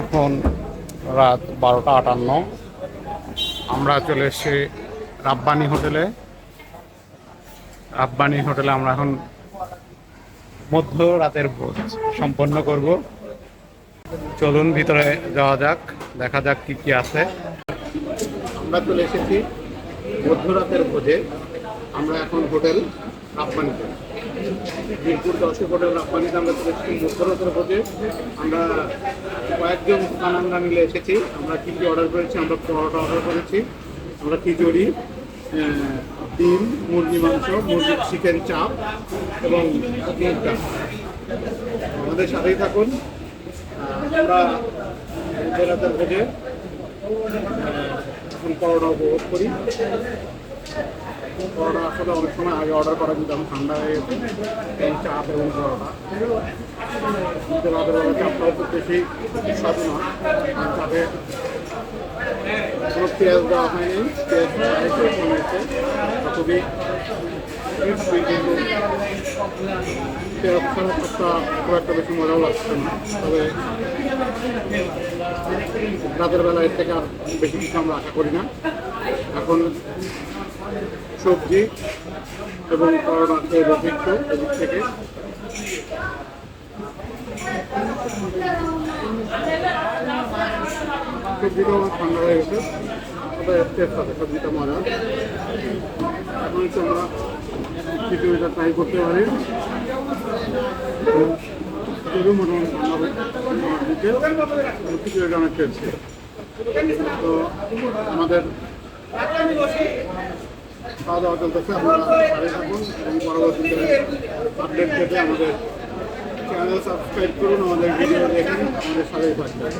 এখন রাত বারোটা আটান্ন। আমরা চলে এসেছি রাব্বানি হোটেলে। রাব্বানি হোটেলে আমরা এখন মধ্য রাতের ভোজ সম্পন্ন করব। চলুন ভিতরে যাওয়া যাক, দেখা যাক কি কি আছে। আমরা চলে এসেছি মধ্যরাতের ভোজে। আমরা এখন হোটেল রাব্বানিতে মিরপুর দশে রাব্বানিতে আমরা চলে এসেছি মধ্যরাতের আমরা কয়েকজন দোকান মিলে এসেছি। আমরা কী কী অর্ডার করেছি, আমরা পরোটা অর্ডার করেছি। আমরা খিচুড়ি ডিম, মুরগি মাংস, মুরগির চিকেন চাপ এবং আমাদের সাথেই থাকুন। আমরা মধ্যরাতের ভোজে এখন পরোটা উপভোগ করি। পরোটা আসলে অনেক সময় আগে অর্ডার করা কিন্তু এখন ঠান্ডা হয়ে গেছে। এবং চাপ এবং পরোটা। কিন্তু রাতের বেলা চাপটাও খুব বেশি সুস্বাদু না আর চাপে কোনো পেঁয়াজ দেওয়া হয়নি। পেঁয়াজ হয়েছে খুবই খুব একটা বেশি মজাও লাগছে না। তবে রাতের বেলা এর থেকে আর বেশি কিছু আমরা আশা করি না। এখন সবজি এবং করোনা খেয়ে অভিজ্ঞ এদিক থেকে। সবজিটাও আমার ঠান্ডা হয়ে গেছে। তবে টেস্ট আছে সবজিটা মজা। এখন হচ্ছে আমরা খিচুড়িটা ট্রাই করতে পারি। খিচুড়িও মোটামুটি ঠান্ডা দিকে খিচুড়িটা অনেক টেস্টি তো আমাদের খাওয়া দাওয়া চলতেছে আপনারা সাথে থাকুন এবং পরবর্তীতে আপডেট পেতে আমাদের চ্যানেল সাবস্ক্রাইব করুন, আমাদের ভিডিও দেখুন আমাদের সাথেই থাকবেন।